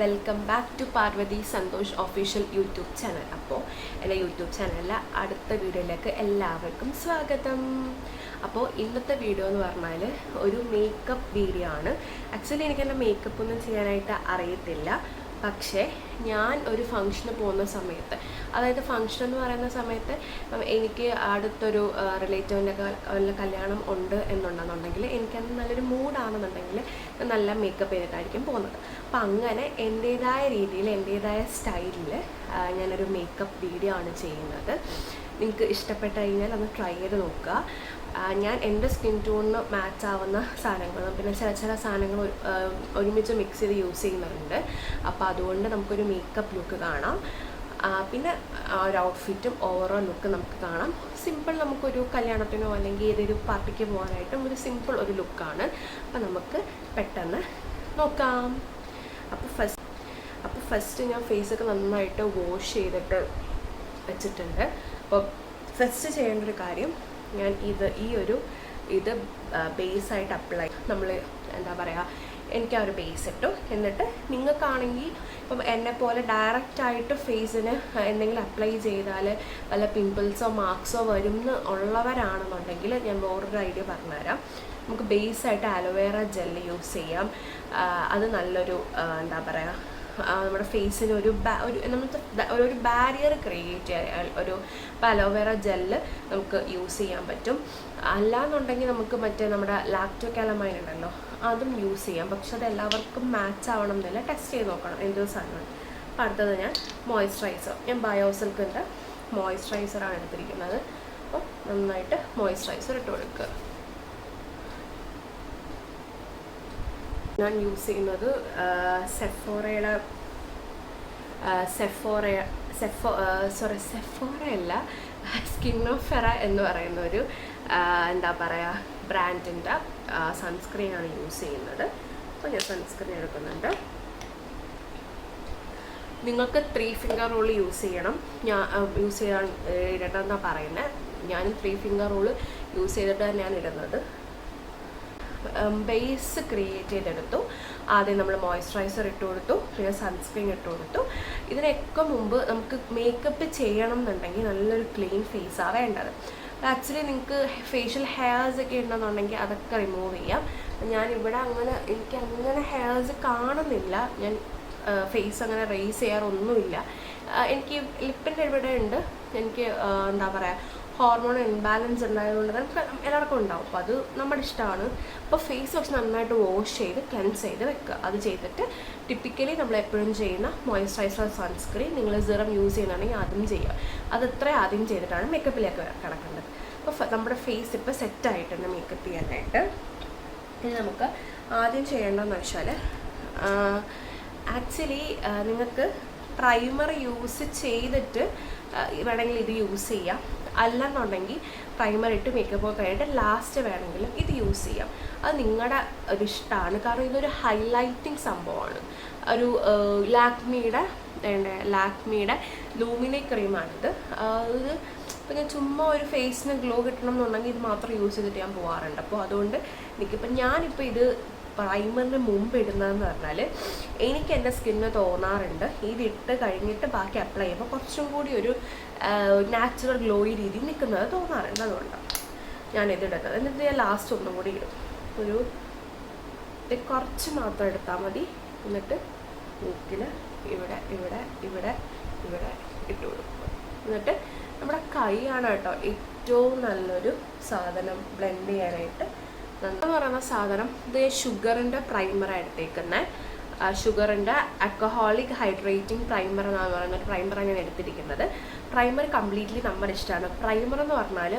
Welcome back to Parvathy Santhosh official YouTube channel അപ്പോൾ എന്റെ YouTube ചാനലിലെ അടുത്ത വീഡിയോയിലേക്ക് എല്ലാവർക്കും സ്വാഗതം. അപ്പോൾ ഇന്നത്തെ വീഡിയോ എന്ന് പറഞ്ഞാൽ ഒരു മേക്കപ്പ് വീഡിയോ ആണ്. ആക്ച്വലി എനിക്ക് എന്റെ മേക്കപ്പ് ഒന്നും ചെയ്യാനായിട്ട് അറിയത്തില്ല. പക്ഷേ ഞാൻ ഒരു ഫംഗ്ഷന് പോകുന്ന സമയത്ത് അതായത് ഫംഗ്ഷൻ എന്ന് പറയുന്ന സമയത്ത് എനിക്ക് അടുത്തൊരു റിലേറ്റീവിന്റെ കല്യാണം ഉണ്ട് എന്നുണ്ടെന്നുണ്ടെങ്കിൽ എനിക്കത് നല്ലൊരു മൂഡാണെന്നുണ്ടെങ്കിൽ നല്ല മേക്കപ്പ് ചെയ്തിട്ടായിരിക്കും പോകുന്നത്. അപ്പം അങ്ങനെ എന്റേതായ രീതിയിൽ എന്റേതായ സ്റ്റൈലിൽ ഞാനൊരു മേക്കപ്പ് വീഡിയോ ആണ് ചെയ്യുന്നത്. നിങ്ങൾക്ക് ഇഷ്ടപ്പെട്ട് കഴിഞ്ഞാൽ ഒന്ന് ട്രൈ ചെയ്ത് നോക്കുക. ഞാൻ എന്റെ സ്കിൻ ടോണിന് മാച്ച് ആവുന്ന സാധനങ്ങളും പിന്നെ ചില ചില സാധനങ്ങൾ ഒരുമിച്ച് മിക്സ് ചെയ്ത് യൂസ് ചെയ്യുന്നുണ്ട് അപ്പോൾ അതുകൊണ്ട് നമുക്കൊരു മേക്കപ്പ് ലുക്ക് കാണാം. പിന്നെ ഒരു ഔട്ട്ഫിറ്റും ഓവറോൾ ലുക്ക് നമുക്ക് കാണാം. സിമ്പിൾ നമുക്കൊരു കല്യാണത്തിനോ അല്ലെങ്കിൽ ഏതൊരു പാർട്ടിക്ക് പോകാനായിട്ടും ഒരു സിമ്പിൾ ഒരു ലുക്കാണ് അപ്പോൾ നമുക്ക് പെട്ടെന്ന് നോക്കാം. അപ്പോൾ ഫസ്റ്റ് അപ്പോൾ ഫസ്റ്റ് ഞാൻ ഫേസൊക്കെ നന്നായിട്ട് വാഷ് ചെയ്തിട്ട് വെച്ചിട്ടുണ്ട്. അപ്പോൾ ഫസ്റ്റ് ചെയ്യേണ്ട ഒരു കാര്യം ഞാൻ ഇത് ഈ ഒരു ഇത് ബേസായിട്ട് അപ്ലൈ നമ്മൾ എന്താ പറയുക എനിക്ക് ആ ഒരു ബേസ് ഇട്ടു. എന്നിട്ട് നിങ്ങൾക്കാണെങ്കിൽ ഇപ്പം എന്നെ പോലെ ഡയറക്റ്റ് ആയിട്ട് ഫേസിന് എന്തെങ്കിലും അപ്ലൈ ചെയ്താൽ വല്ല പിമ്പിൾസോ മാർക്സോ വരും എന്ന് ഉള്ളവരാണെന്നുണ്ടെങ്കിൽ ഞാൻ വേറൊരു ഐഡിയ പറഞ്ഞുതരാം. നമുക്ക് ബേസായിട്ട് അലോവേറ ജെല്ല് യൂസ് ചെയ്യാം. അത് നല്ലൊരു എന്താ പറയുക നമ്മുടെ ഫേസിൽ ഒരു ഒരു നമുക്ക് ഒരു- ബാരിയർ ക്രിയേറ്റ് ചെയ്യാൻ ഒരു പലോവേറ ജെല്ല് നമുക്ക് യൂസ് ചെയ്യാൻ പറ്റും. അല്ലാന്നുണ്ടെങ്കിൽ നമുക്ക് മറ്റേ നമ്മുടെ ലാക്ടോ കാലമൈൻ ഉണ്ടല്ലോ അതും യൂസ് ചെയ്യാം. പക്ഷെ അത് എല്ലാവർക്കും മാച്ച് ആവണം എന്നില്ല ടെസ്റ്റ് ചെയ്ത് നോക്കണം. എന്ത് സാധനം അപ്പം അടുത്തത് ഞാൻ മോയ്സ്ചറൈസർ ഞാൻ ബയോസിൽക്കിന്റെ മോയ്സ്ചറൈസറാണ് എടുത്തിരിക്കുന്നത്. അപ്പോൾ നന്നായിട്ട് മോയ്സ്ചറൈസർ ഇട്ട് കൊടുക്കുക. ഞാൻ യൂസ് ചെയ്യുന്നത് സെഫോറയുടെ സെഫോറ സെഫോ സോറി സെഫോറ അല്ല ഫെറ എന്ന് പറയുന്ന ഒരു എന്താ പറയുക ബ്രാൻഡിന്റെ സൺസ്ക്രീനാണ് യൂസ് ചെയ്യുന്നത്. അപ്പോൾ ഞാൻ സൺസ്ക്രീൻ എടുക്കുന്നുണ്ട്. നിങ്ങൾക്ക് ത്രീ ഫിംഗർ റോൾ യൂസ് ചെയ്യണം. ഞാൻ യൂസ് ചെയ്യാൻ ഇടണമെന്നാണ് പറയുന്നത് ഞാനും ത്രീ ഫിംഗർ റൂൾ യൂസ് ചെയ്തിട്ട് തന്നെയാണ് ഇടുന്നത്. ബേസ് ക്രിയേറ്റ് ചെയ്തെടുത്തു. ആദ്യം നമ്മൾ മോയ്സ്ചറൈസർ ഇട്ട് കൊടുത്തു പിന്നെ സൺസ്ക്രീൻ ഇട്ട് കൊടുത്തു. ഇതിനൊക്കെ മുമ്പ് നമുക്ക് മേക്കപ്പ് ചെയ്യണം എന്നുണ്ടെങ്കിൽ നല്ലൊരു ക്ലീൻ ഫേസാണ് വേണ്ടത്. ആക്ച്വലി നിങ്ങൾക്ക് ഫേഷ്യൽ ഹെയർസ് ഒക്കെ ഉണ്ടെന്നുണ്ടെങ്കിൽ അതൊക്കെ റിമൂവ് ചെയ്യാം. ഞാൻ ഇവിടെ അങ്ങനെ എനിക്ക് അങ്ങനെ ഹെയർസ് കാണുന്നില്ല. ഞാൻ ഫേസ് അങ്ങനെ റേസ് ചെയ്യാറൊന്നുമില്ല. എനിക്ക് ലിപ്പിന്റെ ഇവിടെ ഉണ്ട്. എനിക്ക് എന്താ പറയുക ഹോർമോൺ ഇൻബാലൻസ് ഉണ്ടായതുകൊണ്ട് തന്നെ എല്ലാവർക്കും ഉണ്ടാവും. അപ്പോൾ അത് നമ്മുടെ ഇഷ്ടമാണ്. അപ്പോൾ ഫേസ് വാഷ് നന്നായിട്ട് വാഷ് ചെയ്ത് ക്ലെൻസ് ചെയ്ത് വെക്കുക. അത് ചെയ്തിട്ട് ടിപ്പിക്കലി നമ്മൾ എപ്പോഴും ചെയ്യുന്ന മോയ്സ്ചറൈസർ സൺസ്ക്രീൻ നിങ്ങൾ സിറം യൂസ് ചെയ്യുന്നുണ്ടെങ്കിൽ ആദ്യം ചെയ്യുക. അത് ഇത്ര ആദ്യം ചെയ്തിട്ടാണ് മേക്കപ്പിലേക്ക് കിടക്കേണ്ടത്. അപ്പോൾ നമ്മുടെ ഫേസ് ഇപ്പോൾ സെറ്റായിട്ടുണ്ട് മേക്കപ്പ് ചെയ്യാനായിട്ട്. ഇനി നമുക്ക് ആദ്യം ചെയ്യേണ്ടതെന്ന് വെച്ചാൽ ആക്ച്വലി നിങ്ങൾക്ക് പ്രൈമർ യൂസ് ചെയ്തിട്ട് വേണമെങ്കിൽ ഇത് യൂസ് ചെയ്യാം. അല്ലെന്നുണ്ടെങ്കിൽ പ്രൈമർ ഇട്ട് മേക്കപ്പ് ഒക്കെ കഴിഞ്ഞിട്ട് ലാസ്റ്റ് വേണമെങ്കിലും ഇത് യൂസ് ചെയ്യാം. അത് നിങ്ങളുടെ ഒരു ഇഷ്ടമാണ് കാരണം ഇതൊരു ഹൈലൈറ്റിംഗ് സംഭവമാണ്. ഒരു ലാക്മിയുടെ ലാക്മിയുടെ ലൂമിനെ ക്രീമാണിത്. ഇത് ഇപ്പം ഞാൻ ചുമ്മാ ഒരു ഫേസിന് ഗ്ലോ കിട്ടണം എന്നുണ്ടെങ്കിൽ ഇത് മാത്രം യൂസ് ചെയ്തിട്ട് ഞാൻ പോകാറുണ്ട് അപ്പോൾ അതുകൊണ്ട് എനിക്കിപ്പം ഞാനിപ്പോൾ ഇത് പ്രൈമറിന് മുമ്പ് ഇടുന്നതെന്ന് പറഞ്ഞാൽ എനിക്ക് എന്റെ സ്കിന്ന് തോന്നാറുണ്ട്. ഇതിട്ട് കഴിഞ്ഞിട്ട് ബാക്കി അപ്ലൈ ചെയ്യുമ്പോൾ കുറച്ചും കൂടി ഒരു നാച്ചുറൽ ഗ്ലോയി രീതി നിൽക്കുന്നത് തോന്നാറുണ്ട്. അതുകൊണ്ടാണ് ഞാൻ ഇത് ഇടുന്നത്. എന്നിട്ട് ഞാൻ ലാസ്റ്റ് ഒന്നും കൂടി ഇടും. ഒരു കുറച്ച് മാത്രം എടുത്താൽ മതി. എന്നിട്ട് മൂക്കിൽ ഇവിടെ ഇവിടെ ഇവിടെ ഇവിടെ ഇട്ട് കൊടുക്കും എന്നിട്ട് നമ്മുടെ കൈയാണ് കേട്ടോ ഏറ്റവും നല്ലൊരു സാധനം ബ്ലെൻഡ് ചെയ്യാനായിട്ട്. എന്ന് പറയുന്ന സാധനം ഇത് ഷുഗറിന്റെ പ്രൈമറാണ് എടുത്തേക്കുന്നത് ഷുഗറിന്റെ അൽക്കഹോളിക് ഹൈഡ്രേറ്റിംഗ് പ്രൈമർ എന്നാണ് പറയുന്ന ഒരു പ്രൈമറാണ് ഞാൻ എടുത്തിരിക്കുന്നത്. പ്രൈമർ കംപ്ലീറ്റ്ലി നമ്മുടെ ഇഷ്ടമാണ്. പ്രൈമർ എന്ന് പറഞ്ഞാൽ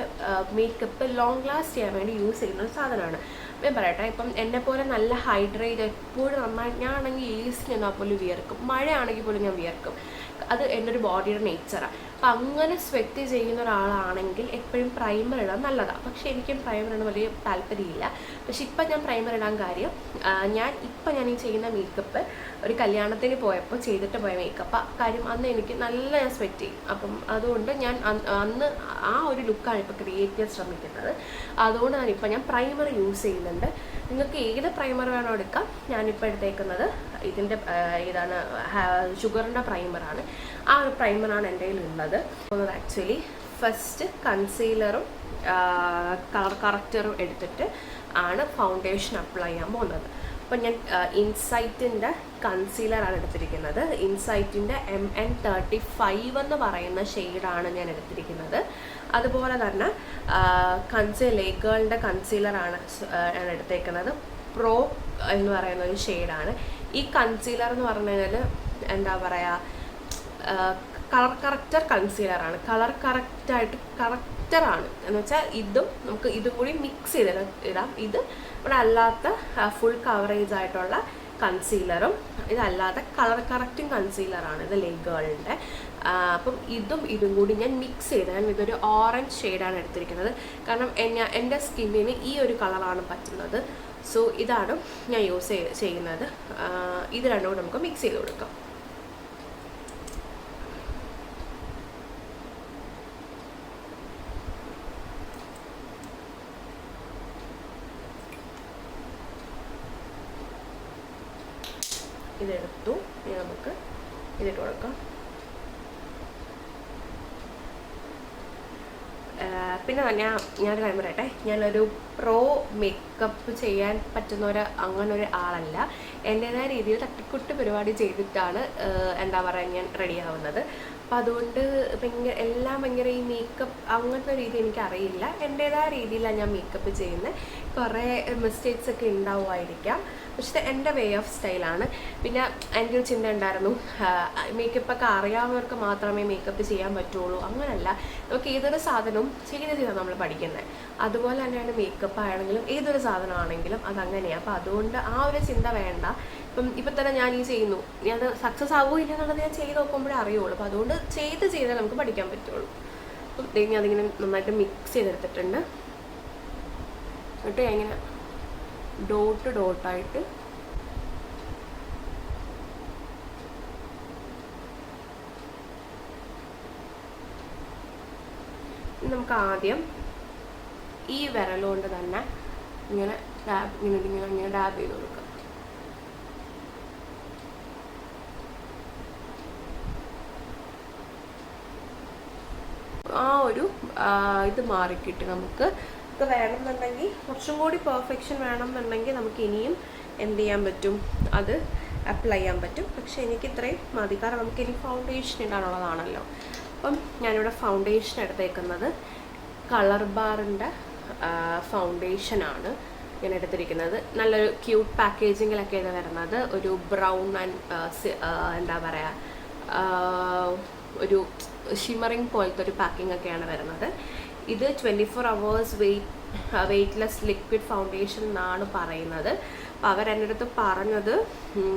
മേക്കപ്പ് ലോങ് ലാസ്റ്റ് ചെയ്യാൻ വേണ്ടി യൂസ് ചെയ്യുന്ന ഒരു സാധനമാണ്. ഞാൻ പറയട്ടെ ഇപ്പം എന്നെ പോലെ നല്ല ഹൈഡ്രേറ്റ് എപ്പോഴും നന്നായി ഞാനാണെങ്കിൽ സി എന്നാൽ പോലും വിയർക്കും. മഴയാണെങ്കിൽ പോലും ഞാൻ വിയർക്കും. അത് എന്റെ ഒരു ബോഡിയുടെ നേച്ചറാണ് അപ്പം അങ്ങനെ സ്വെറ്റ് ചെയ്യുന്ന ഒരാളാണെങ്കിൽ എപ്പോഴും പ്രൈമർ ഇടാൻ നല്ലതാണ് പക്ഷേ എനിക്കും പ്രൈമർ ഇടാൻ വലിയ താല്പര്യമില്ല. പക്ഷെ ഇപ്പം ഞാൻ പ്രൈമർ ഇടാൻ കാര്യം ഞാൻ ഇപ്പം ഞാൻ ഈ ചെയ്യുന്ന മേക്കപ്പ് ഒരു കല്യാണത്തിന് പോയപ്പോൾ ചെയ്തിട്ട് പോയ മേക്കപ്പ് കാര്യം അന്ന് എനിക്ക് നല്ല ഞാൻ സ്വെറ്റ് ചെയ്യും. അപ്പം അതുകൊണ്ട് ഞാൻ അന്ന് ആ ഒരു ലുക്കാണ് ഇപ്പോൾ ക്രിയേറ്റ് ചെയ്യാൻ ശ്രമിക്കുന്നത്. അതുകൊണ്ട് തന്നെ ഇപ്പം ഞാൻ പ്രൈമർ യൂസ് ചെയ്യുന്നുണ്ട്. നിങ്ങൾക്ക് ഏത് പ്രൈമർ വേണോ എടുക്കാം. ഞാനിപ്പോൾ എടുത്തേക്കുന്നത് ഇതിന്റെ ഇതാണ് ഷുഗറിന്റെ പ്രൈമറാണ് ആ ഒരു പ്രൈമറാണ് എന്റെ കയ്യിൽ ഉള്ളത് ആക്ച്വലി ഫസ്റ്റ് കൺസീലറും കളർ കറക്റ്ററും എടുത്തിട്ട് ആണ് ഫൗണ്ടേഷൻ അപ്ലൈ ചെയ്യാൻ പോകുന്നത്. അപ്പം ഞാൻ ഇൻസൈറ്റിന്റെ കൺസീലറാണ് എടുത്തിരിക്കുന്നത്. ഇൻസൈറ്റിന്റെ എം എൻ തേർട്ടി ഫൈവ് എന്ന് പറയുന്ന ഷെയ്ഡാണ് ഞാൻ എടുത്തിരിക്കുന്നത്. അതുപോലെ തന്നെ കൺസീലർ ഗേളിന്റെ കൺസീലറാണ് ഞാൻ എടുത്തേക്കുന്നത്. പ്രോ എന്ന് പറയുന്ന ഒരു ഷെയ്ഡാണ് ഈ കൺസീലർ എന്ന് പറഞ്ഞു കഴിഞ്ഞാൽ എന്താ പറയുക കളർ കറക്റ്റർ കൺസീലറാണ് കളർ കറക്റ്റായിട്ട് കറക്റ്ററാണ് എന്ന് വെച്ചാൽ ഇതും നമുക്ക് ഇതും കൂടി മിക്സ് ചെയ്ത് ഇടാം. ഇത് ഇവിടെ അല്ലാത്ത ഫുൾ കവറേജ് ആയിട്ടുള്ള കൺസീലറും ഇതല്ലാതെ കളർ കറക്റ്റിംഗ് കൺസീലറാണ് ഇത് ലെഗുകളുടെ അപ്പം ഇതും ഇതും കൂടി ഞാൻ മിക്സ് ചെയ്ത് ഞാൻ ഇതൊരു ഓറഞ്ച് ഷെയ്ഡാണ് എടുത്തിരിക്കുന്നത്. കാരണം എന്നെ എന്റെ സ്കിന്നിന് ഈ ഒരു കളറാണ് പറ്റുന്നത്. സോ ഇതാണ് ഞാൻ യൂസ് ചെയ്യുന്നത്. ഇത് രണ്ടും കൂടെ നമുക്ക് മിക്സ് ചെയ്ത് കൊടുക്കാം. ഇതെടുത്തു ഇനി നമുക്ക് ഇതിട്ട് കൊടുക്കാം. പിന്നെ ഞാൻ ഞാനൊരു കാര്യം പറയട്ടെ. ഞാനൊരു പ്രോ മേക്കപ്പ് ചെയ്യാൻ പറ്റുന്ന ഒരു അങ്ങനെ ഒരു ആളല്ല. എന്റെതായ രീതിയിൽ തട്ടിക്കുട്ട് പരിപാടി ചെയ്തിട്ടാണ് എന്താ പറയുക ഞാൻ റെഡി ആവുന്നത്. അപ്പം അതുകൊണ്ട് ഭയങ്കര എല്ലാം ഭയങ്കര ഈ മേക്കപ്പ് അങ്ങനത്തെ രീതി എനിക്കറിയില്ല. എന്റെതായ രീതിയിലാണ് ഞാൻ മേക്കപ്പ് ചെയ്യുന്നത് കുറേ മിസ്റ്റേക്സ് ഒക്കെ ഉണ്ടാവുമായിരിക്കാം പക്ഷേ എന്റെ വേ ഓഫ് സ്റ്റൈലാണ് പിന്നെ എന്റെ ഒരു ചിന്ത ഉണ്ടായിരുന്നു മേക്കപ്പൊക്കെ അറിയാവുന്നവർക്ക് മാത്രമേ മേക്കപ്പ് ചെയ്യാൻ പറ്റുള്ളൂ. അങ്ങനല്ല. നമുക്ക് ഏതൊരു സാധനവും ചെയ്ത് ചെയ്താണ് നമ്മൾ പഠിക്കുന്നത് അതുപോലെ തന്നെയാണ് മേക്കപ്പ് ആണെങ്കിലും ഏതൊരു സാധനമാണെങ്കിലും അതങ്ങനെയാണ് അപ്പോൾ അതുകൊണ്ട് ആ ഒരു ചിന്ത വേണ്ട. ഇപ്പം ഇപ്പം തന്നെ ഞാൻ ഈ ചെയ്യുന്നു. ഞാൻ സക്സസ് ആവുമോ ഇല്ല എന്നുള്ളത് ഞാൻ ചെയ്ത് നോക്കുമ്പോഴേ അറിയുള്ളൂ. അപ്പോൾ അതുകൊണ്ട് ചെയ്ത് ചെയ്താൽ നമുക്ക് പഠിക്കാൻ പറ്റുള്ളൂ. അപ്പം ഞാൻ അതിങ്ങനെ നന്നായിട്ട് മിക്സ് ചെയ്തെടുത്തിട്ടുണ്ട്. എന്നിട്ട് ഇങ്ങനെ ഡോട്ട് ഡോട്ടായിട്ട് നമുക്ക് ആദ്യം ഈ വിരലുകൊണ്ട് തന്നെ ഇങ്ങനെ ഡാബ് ഇങ്ങനെ ഇങ്ങനെ ഇങ്ങനെ ഡാബ് ചെയ്ത് കൊടുക്കാം ആ ഒരു ആ, ഇത് മാറിക്കിട്ട് നമുക്ക്. ഇത് വേണമെന്നുണ്ടെങ്കിൽ കുറച്ചും കൂടി പെർഫെക്ഷൻ വേണമെന്നുണ്ടെങ്കിൽ നമുക്ക് ഇനിയും എന്ത് ചെയ്യാൻ പറ്റും? അത് അപ്ലൈ ചെയ്യാൻ പറ്റും. പക്ഷേ എനിക്ക് ഇത്രയും മതി. കാരണം നമുക്ക് ഇനി ഫൗണ്ടേഷൻ ഇടാനുള്ളതാണല്ലോ. അപ്പം ഞാനിവിടെ ഫൗണ്ടേഷൻ എടുത്തേക്കുന്നത് കളർ ബാറിന്റെ ഫൗണ്ടേഷനാണ് ഞാൻ എടുത്തിരിക്കുന്നത്. നല്ലൊരു ക്യൂട്ട് പാക്കേജിങ്ങിലൊക്കെ ഇത് വരുന്നത്. ഒരു ബ്രൗൺ ആൻഡ് എന്താ പറയുക ഒരു ഷിമറിങ് പോലത്തെ ഒരു പാക്കിംഗ് ഒക്കെയാണ് വരുന്നത്. ഇത് twenty four hours weight weightless liquid foundation എന്നാണ് പറയുന്നത്. അപ്പോൾ എന്റെ അടുത്ത് പറഞ്ഞത്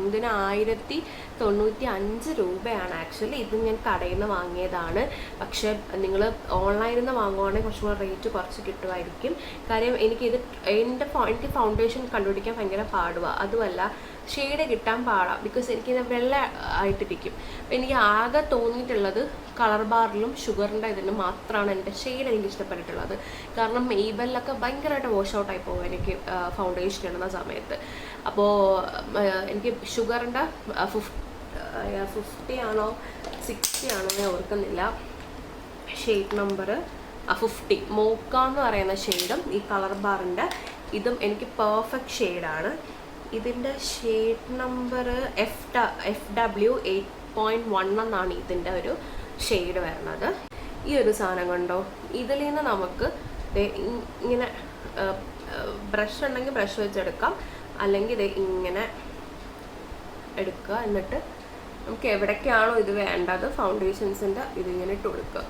ഇതിന് ആയിരത്തി തൊണ്ണൂറ്റി അഞ്ച് രൂപയാണ് ആക്ച്വലി ഇത് ഞാൻ കടയിൽ നിന്ന് വാങ്ങിയതാണ്. പക്ഷേ നിങ്ങൾ ഓൺലൈനിൽ നിന്ന് വാങ്ങുവാണെങ്കിൽ കുറച്ചും കൂടെ റേറ്റ് കുറച്ച് കിട്ടുമായിരിക്കും. കാര്യം എനിക്കിത് എന്റെ എനിക്ക് ഫൗണ്ടേഷൻ കണ്ടുപിടിക്കാൻ ഭയങ്കര പാടുവാണ് അതുമല്ല ഷെയ്ഡ് കിട്ടാൻ പാടാം. ബിക്കോസ് എനിക്കിത് വെള്ള ആയിട്ടിരിക്കും അപ്പം എനിക്ക് ആകെ തോന്നിയിട്ടുള്ളത് കളർ ബാറിലും ഷുഗറിന്റെ ഇതിലും മാത്രമാണ് എന്റെ ഷെയ്ഡ് എനിക്ക് ഇഷ്ടപ്പെട്ടിട്ടുള്ളത്. കാരണം മെയ്ബലിലൊക്കെ ഭയങ്കരമായിട്ട് വാഷ് ഔട്ടായി പോകും എനിക്ക് ഫൗണ്ടേഷൻ ഇടുന്ന സമയത്ത്. അപ്പോൾ എനിക്ക് ഷുഗറിന്റെ ഫിഫ് ഫിഫ്റ്റി ആണോ സിക്സ്റ്റി ആണോ ഞാൻ ഓർക്കുന്നില്ല. Shade number fifty. മോക്ക എന്ന് പറയുന്ന ഷെയ്ഡും ഈ കളർ ബാറിന്റെ ഇതും എനിക്ക് പെർഫെക്റ്റ് ഷെയ്ഡാണ്. ഇതിന്റെ shade number F F W eight point one എന്നാണ് ഇതിന്റെ ഒരു ഷെയ്ഡ് വരുന്നത്. ഈ ഒരു സാധനം കണ്ടോ? ഇതിൽ നിന്ന് നമുക്ക് ഇങ്ങനെ ബ്രഷ് ഉണ്ടെങ്കിൽ ബ്രഷ് വെച്ചെടുക്കാം. അല്ലെങ്കിൽ ഇത് ഇങ്ങനെ എടുക്കുക. എന്നിട്ട് നമുക്ക് എവിടേക്കാണോ ഇത് വേണ്ടത് ഫൗണ്ടേഷൻസിന്റെ ഇതിങ്ങനെ ഇട്ട് കൊടുക്കുക.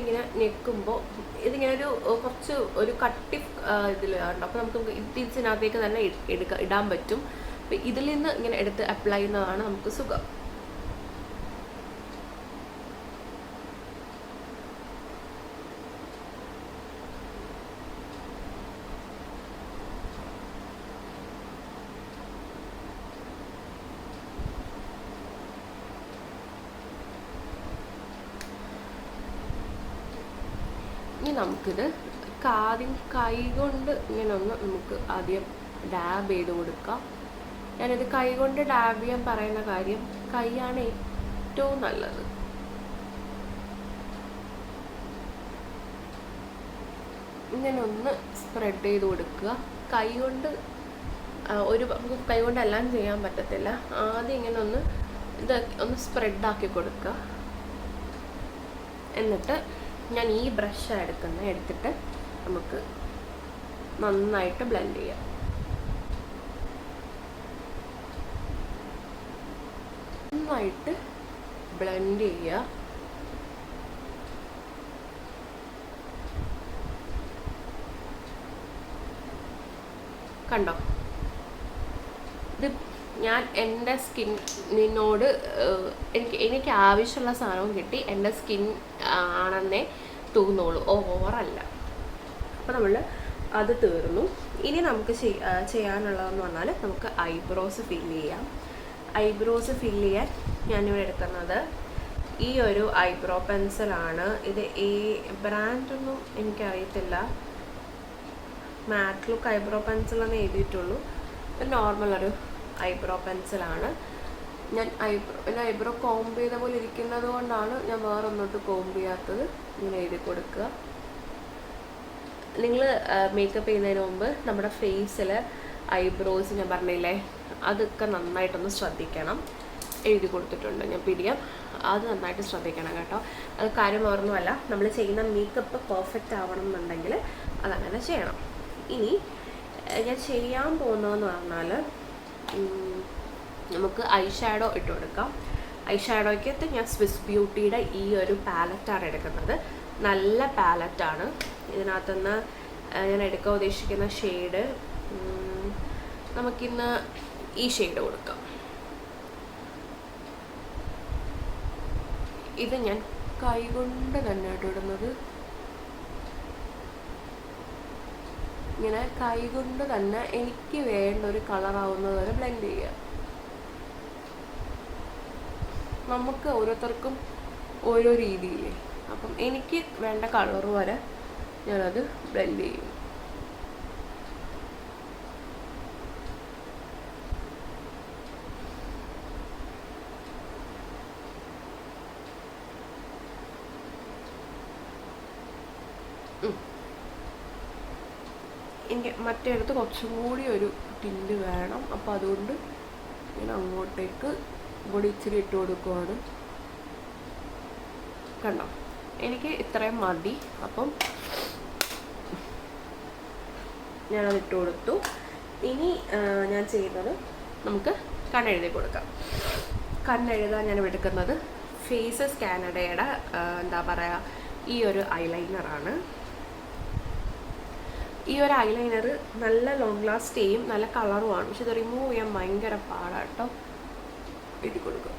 ഇങ്ങനെ ഞെക്കുമ്പോൾ ഇതിങ്ങനെ ഒരു കുറച്ച് ഒരു കട്ടി ഇതിൽ ഉണ്ട് അപ്പോൾ നമുക്ക് ഇത് ഇതിനകത്തേക്ക് തന്നെ എടുക്കാം ഇടാൻ പറ്റും. അപ്പം ഇതിൽ നിന്ന് ഇങ്ങനെ എടുത്ത് അപ്ലൈ ചെയ്യുന്നതാണ് നമുക്ക് സുഖം. ഇനി നമുക്കിത് ആദ്യം കൈ കൊണ്ട് ഇങ്ങനെ ഒന്ന് നമുക്ക് ആദ്യം ഡാബ് ചെയ്ത് കൊടുക്കാം. ഞാനിത് കൈ കൊണ്ട് ഡാബ് ചെയ്യാൻ പറയുന്ന കാര്യം കൈയാണ് ഏറ്റവും നല്ലത്. ഇങ്ങനെ ഒന്ന് സ്പ്രെഡ് ചെയ്ത് കൊടുക്കുക. കൈ കൊണ്ട് ഒരു കൈ കൊണ്ടെല്ലാം ചെയ്യാൻ പറ്റത്തില്ല. ആദ്യം ഇങ്ങനെ ഒന്ന് ഇത് ഒന്ന് സ്പ്രെഡ് ആക്കി കൊടുക്കുക. എന്നിട്ട് ഞാൻ ഈ ബ്രഷ് എടുക്കുന്ന എടുത്തിട്ട് നമുക്ക് നന്നായിട്ട് ബ്ലെൻഡ് ചെയ്യാം. നന്നായിട്ട് ബ്ലെൻഡ് ചെയ്യുക. കണ്ടോ? ഇത് ഞാൻ എന്റെ സ്കിന്നിനോട് എനിക്ക് എനിക്ക് ആവശ്യമുള്ള സാധനവും കിട്ടി. എന്റെ സ്കിൻ ആണെന്നേ തോന്നുള്ളൂ. ഓവറല്ല. അപ്പോൾ നമ്മൾ അത് തീർന്നു. ഇനി നമുക്ക് ചെയ്- ചെയ്യാനുള്ളതെന്ന് പറഞ്ഞാൽ നമുക്ക് ഐബ്രോസ് ഫില്ല് ചെയ്യാം. ഐബ്രോസ് ഫില്ല് ചെയ്യാൻ ഞാനിവിടെ എടുക്കുന്നത് ഈ ഒരു ഐബ്രോ പെൻസിലാണ്. ഇത് ഈ ബ്രാൻഡൊന്നും എനിക്കറിയത്തില്ല. മാറ്റ് ലുക്ക് ഐബ്രോ പെൻസിൽ എന്ന് എഴുതിയിട്ടുള്ളൂ നോർമൽ ഒരു ഐബ്രോ പെൻസിലാണ്. ഞാൻ ഐബ്രോ എന്റെ ഐബ്രോ കോംബ് ചെയ്ത പോലെ ഇരിക്കുന്നത് കൊണ്ടാണ് ഞാൻ വേറെ ഒന്നോട്ട് കോംബ് ചെയ്യാത്തത്. ഇങ്ങനെ എഴുതി കൊടുക്കുക. നിങ്ങൾ മേക്കപ്പ് ചെയ്യുന്നതിന് മുമ്പ് നമ്മുടെ ഫേസിൽ ഐബ്രോസ് ഞാൻ പറഞ്ഞില്ലേ അതൊക്കെ നന്നായിട്ടൊന്ന് ശ്രദ്ധിക്കണം. എഴുതി കൊടുത്തിട്ടുണ്ട് ഞാൻ പി അത് നന്നായിട്ട് ശ്രദ്ധിക്കണം കേട്ടോ. അത് കാര്യം ഓർമ്മല്ല നമ്മൾ ചെയ്യുന്ന മേക്കപ്പ് പെർഫെക്റ്റ് ആവണം എന്നുണ്ടെങ്കിൽ അതങ്ങനെ ചെയ്യണം. ഇനി ഞാൻ ചെയ്യാൻ പോകുന്നതെന്ന് പറഞ്ഞാൽ നമുക്ക് ഐ ഷാഡോ ഇട്ട് കൊടുക്കാം. ഐ ഷാഡോയ്ക്കകത്ത് ഞാൻ സ്വിസ് ബ്യൂട്ടിയുടെ ഈ ഒരു പാലറ്റാണ് എടുക്കുന്നത്. നല്ല പാലറ്റാണ് ഇതിനകത്തുനിന്ന് ഞാൻ എടുക്കാൻ ഉദ്ദേശിക്കുന്ന ഷെയ്ഡ് നമുക്കിന്ന് ഈ ഷെയ്ഡ് കൊടുക്കാം. ഇത് ഞാൻ കൈകൊണ്ട് തന്നെ ഇടുന്നത്. ഇങ്ങനെ കൈകൊണ്ട് തന്നെ എനിക്ക് വേണ്ട ഒരു കളറാവുന്നത് വരെ ബ്ലെൻഡ് ചെയ്യുക. നമുക്ക് ഓരോരുത്തർക്കും ഓരോ രീതിയില്ലേ? അപ്പം എനിക്ക് വേണ്ട കളർ വരെ ഞാനത് ബ്ലെൻഡ് ചെയ്യും. എനിക്ക് മറ്റേടത്ത് കുറച്ചും കൂടി ഒരു ടിന്റ് വേണം. അപ്പോൾ അതുകൊണ്ട് ഞാൻ അങ്ങോട്ടേക്ക് കൂടി ഇച്ചിരി ഇട്ട് കൊടുക്കുവാണ്. കണ്ടോ? എനിക്ക് ഇത്രയും മതി. അപ്പം ഞാനത് ഇട്ട് കൊടുത്തു. ഇനി ഞാൻ ചെയ്യുന്നത് നമുക്ക് കണ്ണെഴുതി കൊടുക്കാം. കണ്ണെഴുതാൻ ഞാൻ എടുക്കുന്നത് ഫേസസ് കാനഡയുടെ എന്താ പറയുക ഈ ഒരു ഐലൈനറാണ്. ഈ ഒരു ഐലൈനർ നല്ല ലോങ് ലാസ്റ്റ് ചെയ്യും നല്ല കളറുമാണ് പക്ഷെ ഇത് റിമൂവ് ചെയ്യാൻ ഭയങ്കര പാടാട്ടോ എഴുതി കൊടുക്കും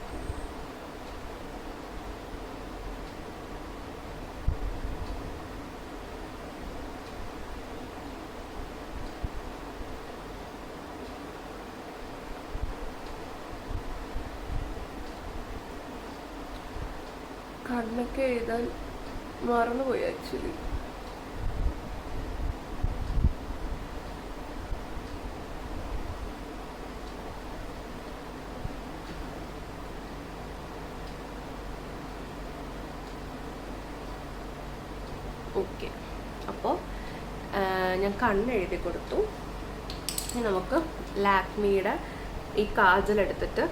കണ്ണൊക്കെ എഴുതാൻ മറന്നുപോയി ആക്ച്വലി ഓക്കെ അപ്പോൾ ഞാൻ കണ്ണ് എഴുതി കൊടുത്തു ഇനി നമുക്ക് ലാക്മിയുടെ ഈ കാജൽ എടുത്തിട്ട്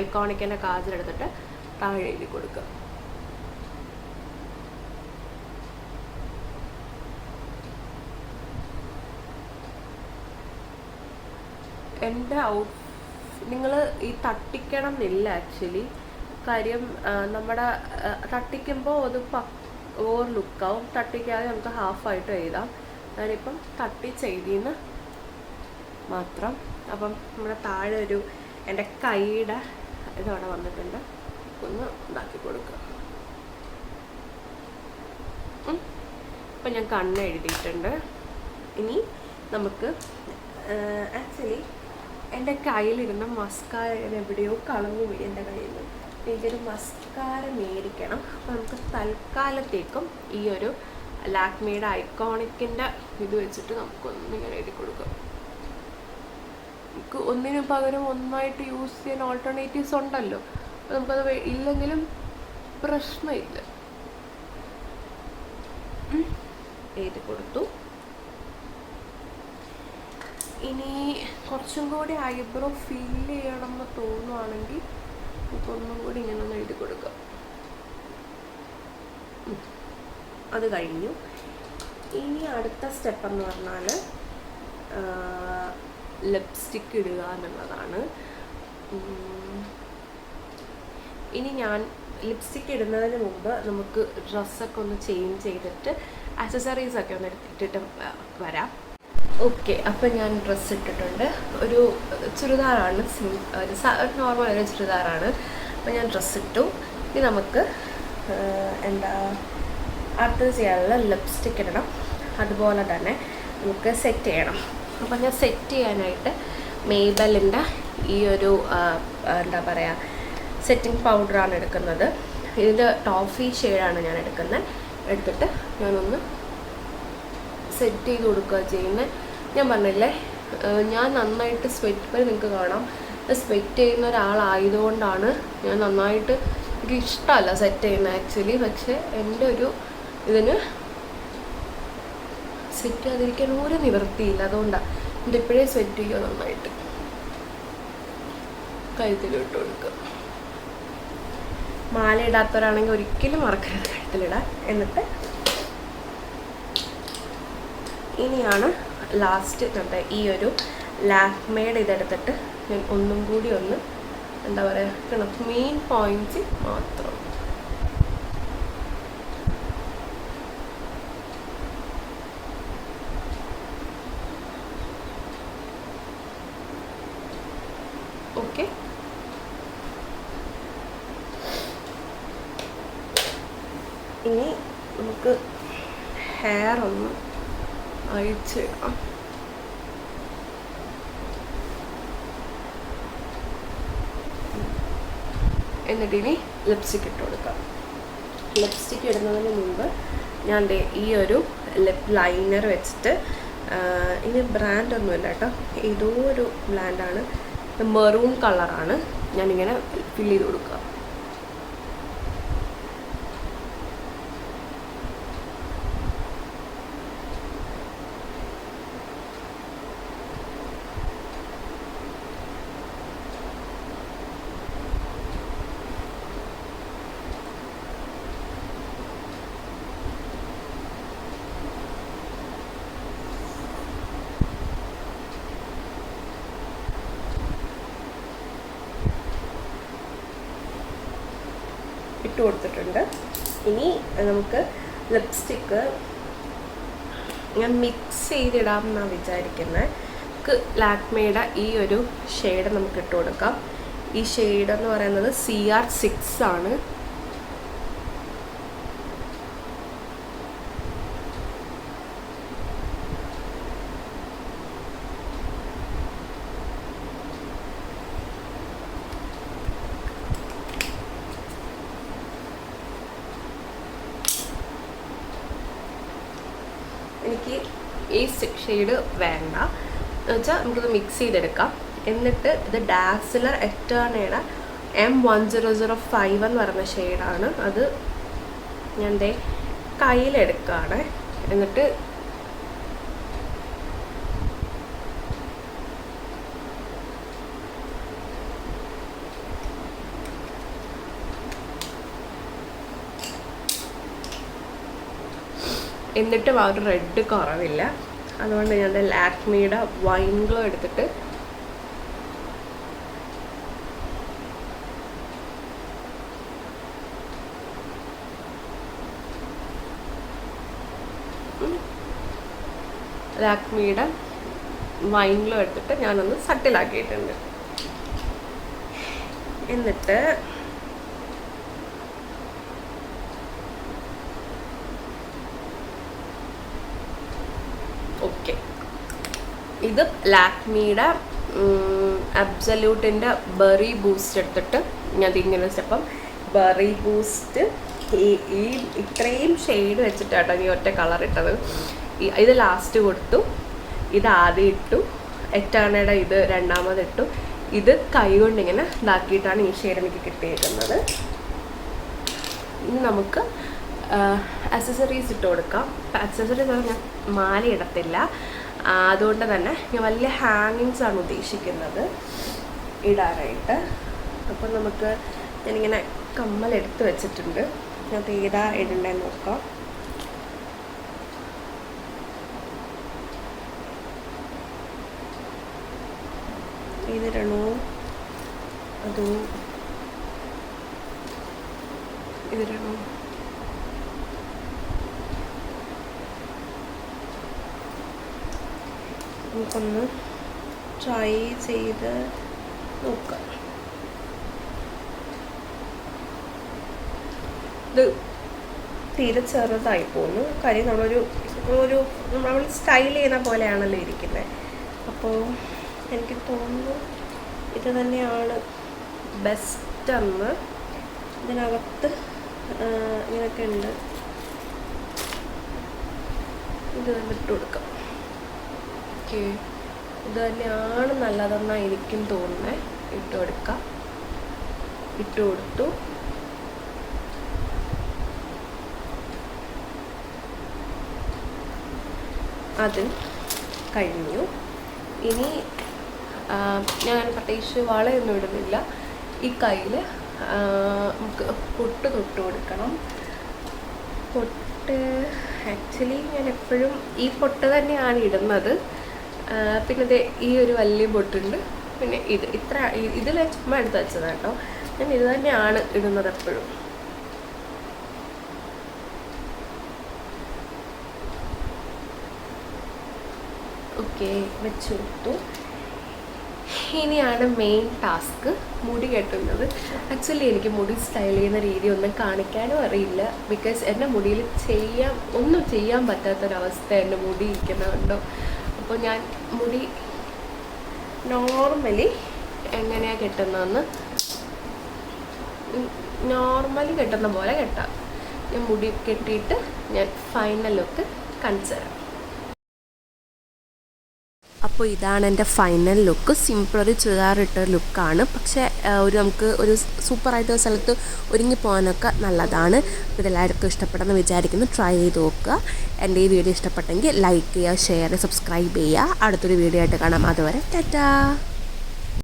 ഐക്കോണിക്കിന്റെ കാജൽ എടുത്തിട്ട് താഴെ എഴുതി കൊടുക്കുക. എന്റെ ഔട്ട് നിങ്ങൾ ഈ തട്ടിക്കണം എന്നില്ല ആക്ച്വലി. കാര്യം നമ്മുടെ തട്ടിക്കുമ്പോൾ അത് ഓവർ ലുക്കാവും. തട്ടിക്കാതെ നമുക്ക് ഹാഫായിട്ട് എഴുതാം. ഞാനിപ്പം തട്ടി ചെയ്തിന്ന് മാത്രം. അപ്പം നമ്മുടെ താഴെ ഒരു എന്റെ കൈയുടെ ഇതവിടെ വന്നിട്ടുണ്ട്. ഒന്ന് ഇതാക്കി കൊടുക്കുക. അപ്പം ഞാൻ കണ്ണ് എഴുതിയിട്ടുണ്ട്. ഇനി നമുക്ക് ആക്ച്വലി എന്റെ കയ്യിലിരുന്ന മസ്കാര എവിടെയോ കളഞ്ഞു എന്റെ കയ്യിൽ നിന്ന് എനിക്കൊരു മസ്കാര മേടിക്കണം. അപ്പോൾ നമുക്ക് തൽക്കാലത്തേക്കും ഈ ഒരു ലാക്മിയുടെ ഐക്കോണിക്കിന്റെ ഇത് വെച്ചിട്ട് നമുക്കൊന്നിങ്ങനെ എഴുതി കൊടുക്കാം. നമുക്ക് ഒന്നിനു പകരം ഒന്നായിട്ട് യൂസ് ചെയ്യാൻ ഓൾട്ടർനേറ്റീവ്സ് ഉണ്ടല്ലോ. നമുക്കത് ഇല്ലെങ്കിലും പ്രശ്നമില്ല. എഴുതി കൊടുത്തു. ഇനി കുറച്ചും കൂടി ഐബ്രോ ഫീൽ ചെയ്യണം എന്ന് തോന്നുവാണെങ്കിൽ നമുക്ക് ഒന്നും കൂടി ഇങ്ങനെ ഒന്ന് എഴുതി കൊടുക്കുക അത് കഴിഞ്ഞു. ഇനി അടുത്ത സ്റ്റെപ്പ് എന്ന് പറഞ്ഞാൽ ലിപ്സ്റ്റിക്ക് ഇടുക എന്നുള്ളതാണ്. ഇനി ഞാൻ ലിപ്സ്റ്റിക്ക് ഇടുന്നതിന് മുമ്പ് നമുക്ക് ഡ്രസ്സൊക്കെ ഒന്ന് ചേഞ്ച് ചെയ്തിട്ട് ആക്സസറീസൊക്കെ ഒന്ന് എടുത്തിട്ട് വരാം. ഓക്കെ അപ്പം ഞാൻ ഡ്രസ്സ് ഇട്ടിട്ടുണ്ട്. ഒരു ചുരിദാറാണ് ഒരു നോർമൽ ഒരു ചുരിദാറാണ്. അപ്പം ഞാൻ ഡ്രസ്സ് ഇട്ടു. ഇനി നമുക്ക് എന്താ അടുത്തത് ചെയ്യാനുള്ള ലിപ്സ്റ്റിക് ഇടണം. അതുപോലെ തന്നെ നമുക്ക് സെറ്റ് ചെയ്യണം. അപ്പം ഞാൻ സെറ്റ് ചെയ്യാനായിട്ട് മെയ്ബലിന്റെ ഈ ഒരു എന്താ പറയുക സെറ്റിംഗ് പൗഡറാണ് എടുക്കുന്നത്. ഇതിന്റെ ടോഫി ഷെയ്ഡാണ് ഞാൻ എടുക്കുന്നത്. എടുത്തിട്ട് ഞാനൊന്ന് സെറ്റ് ചെയ്ത് കൊടുക്കുക ചെയ്യുന്നത്. ഞാൻ പറഞ്ഞില്ലേ ഞാൻ നന്നായിട്ട് സ്വെറ്റ് വരെ നിങ്ങൾക്ക് കാണാം. സ്വെറ്റ് ചെയ്യുന്ന ഒരാളായതുകൊണ്ടാണ് ഞാൻ നന്നായിട്ട് എനിക്ക് ഇഷ്ടമല്ല സെറ്റ് ചെയ്യുന്നത് ആക്ച്വലി പക്ഷേ എന്റെ ഒരു ഇതിന് സെറ്റ് ചെയ്യാതിരിക്കാൻ ഒരു നിവൃത്തിയില്ല. അതുകൊണ്ടാണ് എന്റെ ഇപ്പോഴേ സെറ്റ് ചെയ്യുക നന്നായിട്ട്. കഴുത്തിലിട്ട് കൊടുക്കുക. മാല ഇടാത്തവരാണെങ്കിൽ ഒരിക്കലും മറക്കരുത് കഴുത്തിലിടാൻ. എന്നിട്ട് ഇനിയാണ് ലാസ്റ്റ് നമ്മുടെ ഈ ഒരു ലാക്മേഡ് ഇതെടുത്തിട്ട് ഞാൻ ഒന്നും കൂടി ഒന്ന് എന്താ പറയുക മെയിൻ പോയിന്റ്സ് മാത്രം. ഇനി നമുക്ക് ഹെയർ ഒന്ന് അഴിച്ചിടാം എന്നിട്ട് ഇനി ലിപ്സ്റ്റിക് ഇട്ട് കൊടുക്കാം. ലിപ്സ്റ്റിക് ഇടുന്നതിന് മുമ്പ് ഞാൻ ഈ ഒരു ലിപ് ലൈനർ വെച്ചിട്ട് ഇനി ബ്രാൻഡൊന്നുമില്ല കേട്ടോ. ഏതോ ഒരു ബ്രാൻഡാണ് മെറൂൺ കളറാണ് ഞാനിങ്ങനെ ഫിൽ ചെയ്ത് കൊടുക്കുക. ഇട്ട് കൊടുത്തിട്ടുണ്ട്. ഇനി നമുക്ക് ലിപ്സ്റ്റിക്ക് ഞാൻ മിക്സ് ചെയ്തിടാം എന്നാണ് വിചാരിക്കുന്നത് നമുക്ക് ലാക്മേയുടെ ഈ ഒരു ഷെയ്ഡ് നമുക്ക് ഇട്ട് കൊടുക്കാം. ഈ ഷെയ്ഡ് എന്ന് പറയുന്നത് സി ആർ സിക്സ് ആണ് എനിക്ക് ഈ ഷെയ്ഡ് വേണ്ട. എന്ന് വെച്ചാൽ നമുക്കിത് മിക്സ് ചെയ്തെടുക്കാം. എന്നിട്ട് ഇത് dazzler എറ്റേണയുടെ M one zero zero five എന്ന് പറയുന്ന ഷെയ്ഡാണ്. അത് ഞാൻ എന്റെ കയ്യിലെടുക്കുകയാണ് എന്നിട്ട് എന്നിട്ടും ആ ഒരു റെഡ് കുറവില്ല. അതുകൊണ്ട് ഞാൻ ലാക്മിയുടെ വൈൻ ഗ്ലോ എടുത്തിട്ട് ലാക്മിയുടെ വൈനിലും എടുത്തിട്ട് ഞാനൊന്ന് സട്ടിലാക്കിയിട്ടുണ്ട് എന്നിട്ട് ഇത് ലാക്മിയുടെ അബ്സല്യൂട്ടിന്റെ ബെറി ബൂസ്റ്റ് എടുത്തിട്ട് ഞാൻ തിങ്ങനെ വെച്ചപ്പം ബെറി ബൂസ്റ്റ് ഈ ഈ ഇത്രയും ഷെയ്ഡ് വെച്ചിട്ടാട്ടോ ഈ ഒറ്റ കളർ ഇട്ടത്. ഇത് ലാസ്റ്റ് കൊടുത്തു. ഇത് ആദ്യം ഇട്ടു. എറ്റാണയുടെ ഇത് രണ്ടാമത് ഇട്ടു. ഇത് കൈ കൊണ്ടിങ്ങനെ ഇതാക്കിയിട്ടാണ് ഈ ഷെയ്ഡ് എനിക്ക് കിട്ടിയിരിക്കുന്നത് ഇനി നമുക്ക് അക്സസറീസ് ഇട്ട് കൊടുക്കാം. അക്സസറീസ് ഞാൻ മാല ഇടത്തില്ല അതുകൊണ്ട് തന്നെ ഞാൻ വലിയ ഹാങ്ങിങ്സ് ആണ് ഉദ്ദേശിക്കുന്നത്. ഇടാനായിട്ട്. അപ്പം നമുക്ക് ഞാനിങ്ങനെ കമ്മൽ എടുത്ത് വെച്ചിട്ടുണ്ട്. ഞാൻ ഏതാ ഇടണ്ടെന്ന് നോക്കാം. ഇതിടണോ അതോ ഇതിടണോ നമുക്കൊന്ന് ട്രൈ ചെയ്ത് നോക്കാം. ഇത് തീരെ ചെറുതായി പോകുന്നു കാര്യം നമ്മളൊരു ഒരു നമ്മൾ സ്റ്റൈൽ ചെയ്യുന്ന പോലെയാണല്ലോ ഇരിക്കുന്നത് അപ്പോൾ എനിക്ക് തോന്നുന്നു ഇത് തന്നെയാണ് ബെസ്റ്റെന്ന് ഇതിനകത്ത് ഇങ്ങനെയൊക്കെ ഉണ്ട്. ഇത് ഇട്ട് കൊടുക്കാം. ഓക്കെ. ഇത് തന്നെയാണ് നല്ലതെന്നാണ് എനിക്കും തോന്നുന്നത് ഇട്ട് കൊടുക്കാം. ഇട്ട് കൊടുത്തു. അത് കഴിഞ്ഞു. ഇനി ഞാൻ പ്രത്യേകിച്ച് വളയൊന്നും ഇടുന്നില്ല. ഈ കയ്യിൽ നമുക്ക് പൊട്ട് തൊട്ട് കൊടുക്കണം. പൊട്ട് ആക്ച്വലി ഞാൻ എപ്പോഴും ഈ പൊട്ട് തന്നെയാണ് ഇടുന്നത്. പിന്നെ ദേ ഈ ഒരു വലിയ ബൊട്ടുണ്ട്. പിന്നെ ഇത് ഇത്ര ഇതിൽ ചുമ്മാ എടുത്ത് വെച്ചതാണ് കേട്ടോ. ഞാൻ ഇത് തന്നെയാണ് ഇടുന്നത് എപ്പോഴും. ഓക്കെ വെച്ചു കൊടുത്തു. ഇനിയാണ് മെയിൻ ടാസ്ക് മുടി കെട്ടുന്നത്. ആക്ച്വലി എനിക്ക് മുടി സ്റ്റൈൽ ചെയ്യുന്ന രീതി ഒന്നും കാണിക്കാനും അറിയില്ല. ബിക്കോസ് എന്റെ മുടിയിൽ ചെയ്യാൻ ഒന്നും ചെയ്യാൻ പറ്റാത്തൊരവസ്ഥ എന്റെ മുടി ഇരിക്കുന്നുണ്ടോ അപ്പോൾ ഞാൻ മുടി നോർമലി എങ്ങനെയാണ് കെട്ടുന്നതെന്ന്? നോർമലി കെട്ടുന്ന പോലെ കെട്ടാം. ഞാൻ മുടി കെട്ടിയിട്ട് ഞാൻ ഫൈനൽ ലുക്ക് കാണിച്ചു തരാം അപ്പോൾ ഇതാണ് എന്റെ ഫൈനൽ ലുക്ക് സിമ്പിൾ ഒരു ചുരിദാർ ഇട്ട ലുക്കാണ് പക്ഷേ ഒരു നമുക്ക് ഒരു സൂപ്പറായിട്ട് സ്ഥലത്ത് ഒരുങ്ങി പോകാനൊക്കെ നല്ലതാണ്. അപ്പോൾ ഇതെല്ലാവർക്കും ഇഷ്ടപ്പെടുന്ന വിചാരിക്കുന്നു. ട്രൈ ചെയ്ത് നോക്കുക. എന്റെ ഈ വീഡിയോ ഇഷ്ടപ്പെട്ടെങ്കിൽ ലൈക്ക് ചെയ്യുക ഷെയർ സബ്സ്ക്രൈബ് ചെയ്യുക. അടുത്തൊരു വീഡിയോ ആയിട്ട് കാണാം. അതുവരെ ടാറ്റാ!